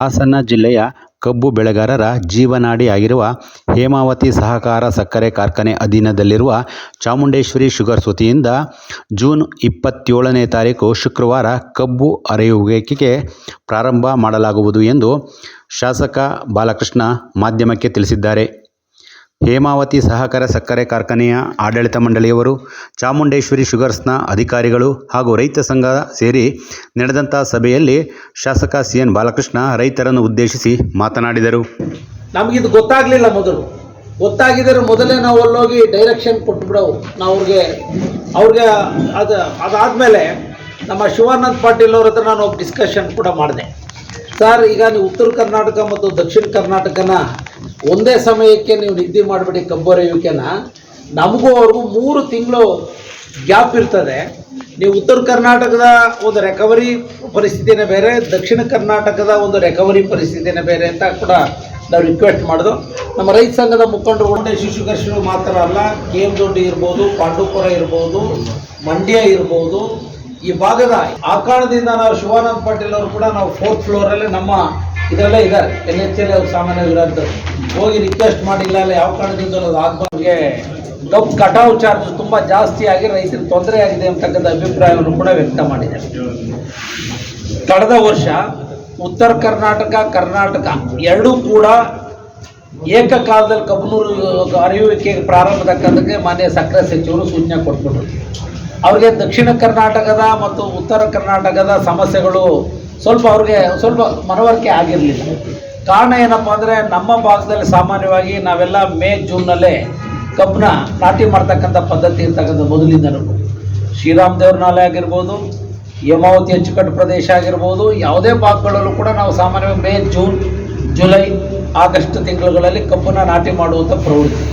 ಹಾಸನ ಜಿಲ್ಲೆಯ ಕಬ್ಬು ಬೆಳೆಗಾರರ ಜೀವನಾಡಿಯಾಗಿರುವ ಹೇಮಾವತಿ ಸಹಕಾರ ಸಕ್ಕರೆ ಕಾರ್ಖಾನೆ ಅಧೀನದಲ್ಲಿರುವ ಚಾಮುಂಡೇಶ್ವರಿ ಶುಗರ್ಸ್ ವತಿಯಿಂದ ಜೂನ್ ಇಪ್ಪತ್ತೇಳನೇ ತಾರೀಕು ಶುಕ್ರವಾರ ಕಬ್ಬು ಅರೆಯುವಿಕೆಗೆ ಪ್ರಾರಂಭ ಮಾಡಲಾಗುವುದು ಎಂದು ಶಾಸಕ ಬಾಲಕೃಷ್ಣ ಮಾಧ್ಯಮಕ್ಕೆ ತಿಳಿಸಿದ್ದಾರೆ. ಹೇಮಾವತಿ ಸಹಕಾರ ಸಕ್ಕರೆ ಕಾರ್ಖಾನೆಯ ಆಡಳಿತ ಮಂಡಳಿಯವರು, ಚಾಮುಂಡೇಶ್ವರಿ ಶುಗರ್ಸ್ನ ಅಧಿಕಾರಿಗಳು ಹಾಗೂ ರೈತ ಸಂಘ ಸೇರಿ ನಡೆದಂಥ ಸಭೆಯಲ್ಲಿ ಶಾಸಕ ಸಿ ಎನ್ ಬಾಲಕೃಷ್ಣ ರೈತರನ್ನು ಉದ್ದೇಶಿಸಿ ಮಾತನಾಡಿದರು. ನಮಗಿದು ಗೊತ್ತಾಗಲಿಲ್ಲ ಮೊದಲು. ಗೊತ್ತಾಗಿದ್ದರೆ ಮೊದಲೇ ನಾವು ಅಲ್ಲೋಗಿ ಡೈರೆಕ್ಷನ್ ಕೊಟ್ಬಿಡವು ನಾವು ಅವ್ರಿಗೆ ಅವ್ರಿಗೆ ಅದು, ಅದಾದಮೇಲೆ ನಮ್ಮ ಶಿವಾನಂದ್ ಪಾಟೀಲ್ ಅವ್ರ ಹತ್ರ ನಾನು ಡಿಸ್ಕಷನ್ ಕೂಡ ಮಾಡಿದೆ. ಸರ್ ಈಗ ನೀವು ಉತ್ತರ ಕರ್ನಾಟಕ ಮತ್ತು ದಕ್ಷಿಣ ಕರ್ನಾಟಕನ ಒಂದೇ ಸಮಯಕ್ಕೆ ನೀವು ನಿದ್ದೆ ಮಾಡಿಬಿಡಿ ಕಬ್ಬೊರೆಯುವಿಕೆನ ನಮಗೂ ಅವ್ರಿಗೂ ಮೂರು ತಿಂಗಳು ಗ್ಯಾಪ್ ಇರ್ತದೆ. ನೀವು ಉತ್ತರ ಕರ್ನಾಟಕದ ಒಂದು ರೆಕವರಿ ಪರಿಸ್ಥಿತಿನೇ ಬೇರೆ, ದಕ್ಷಿಣ ಕರ್ನಾಟಕದ ಒಂದು ರೆಕವರಿ ಪರಿಸ್ಥಿತಿನೇ ಬೇರೆ ಅಂತ ಕೂಡ ನಾವು ರಿಕ್ವೆಸ್ಟ್ ಮಾಡಿದ್ರು ನಮ್ಮ ರೈತ ಸಂಘದ ಮುಖಂಡರು ಒಂದೇ ಶಿಶುಕರ್ಷರು ಮಾತ್ರ ಅಲ್ಲ ಕೆ ಎಂ ದೊಡ್ಡಿ ಇರ್ಬೋದು, ಪಾಂಡುಪುರ ಇರ್ಬೋದು, ಮಂಡ್ಯ ಇರ್ಬೋದು, ಈ ಭಾಗದ ಆ ಕಾರಣದಿಂದ ನಾವು ಶಿವಾನಂದ ಪಾಟೀಲ್ ಅವರು ಕೂಡ ನಾವು ಫೋರ್ತ್ ಫ್ಲೋರಲ್ಲಿ ನಮ್ಮ ಇದರಲ್ಲೇ ಇದ್ದಾರೆ ಎಲ್ ಎಚ್ ಎಲ್ ಸಾಮಾನ್ಯ ಇರೋದು ಹೋಗಿ ರಿಕ್ವೆಸ್ಟ್ ಮಾಡಿಲ್ಲ ಅಲ್ಲ ಯಾವ ಕಾರಣದಿಂದ ಅದು ಆಗ್ಬಾರ್ಗೆ ಕಬ್ಬು ಕಟಾವು ಚಾರ್ಜ್ ತುಂಬ ಜಾಸ್ತಿ ಆಗಿ ರೈತರಿಗೆ ತೊಂದರೆ ಆಗಿದೆ ಅಂತಕ್ಕಂಥ ಅಭಿಪ್ರಾಯವನ್ನು ಕೂಡ ವ್ಯಕ್ತ ಮಾಡಿದ್ದಾರೆ. ಕಳೆದ ವರ್ಷ ಉತ್ತರ ಕರ್ನಾಟಕ ಕರ್ನಾಟಕ ಎರಡೂ ಕೂಡ ಏಕಕಾಲದಲ್ಲಿ ಕಬ್ಬನೂರು ಅರಿಯುವಿಕೆಗೆ ಪ್ರಾರಂಭದಕ್ಕಂಥಕ್ಕೆ ಮಾನ್ಯ ಸಕ್ಕರೆ ಸಚಿವರು ಸೂಚನೆ ಕೊಟ್ಬಿಟ್ರು. ಅವ್ರಿಗೆ ದಕ್ಷಿಣ ಕರ್ನಾಟಕದ ಮತ್ತು ಉತ್ತರ ಕರ್ನಾಟಕದ ಸಮಸ್ಯೆಗಳು ಸ್ವಲ್ಪ ಅವ್ರಿಗೆ ಸ್ವಲ್ಪ ಮನವರಿಕೆ ಆಗಿರಲಿಲ್ಲ. ಕಾರಣ ಏನಪ್ಪ ಅಂದರೆ ನಮ್ಮ ಭಾಗದಲ್ಲಿ ಸಾಮಾನ್ಯವಾಗಿ ನಾವೆಲ್ಲ ಮೇ, ಜೂನ್ನಲ್ಲೇ ಕಬ್ಬನ್ನ ನಾಟಿ ಮಾಡ್ತಕ್ಕಂಥ ಪದ್ಧತಿ ಇರ್ತಕ್ಕಂಥ ಮೊದಲಿಂದನೂ. ಶ್ರೀರಾಮ್ ದೇವ್ರ ಆಗಿರ್ಬೋದು, ಯಮಾವತಿ ಅಚ್ಚುಕಟ್ಟು ಪ್ರದೇಶ ಆಗಿರ್ಬೋದು, ಯಾವುದೇ ಭಾಗಗಳಲ್ಲೂ ಕೂಡ ನಾವು ಸಾಮಾನ್ಯವಾಗಿ ಮೇ, ಜೂನ್, ಜುಲೈ, ಆಗಸ್ಟ್ ತಿಂಗಳುಗಳಲ್ಲಿ ಕಬ್ಬನ್ನು ನಾಟಿ ಮಾಡುವಂಥ ಪ್ರವೃತ್ತಿ.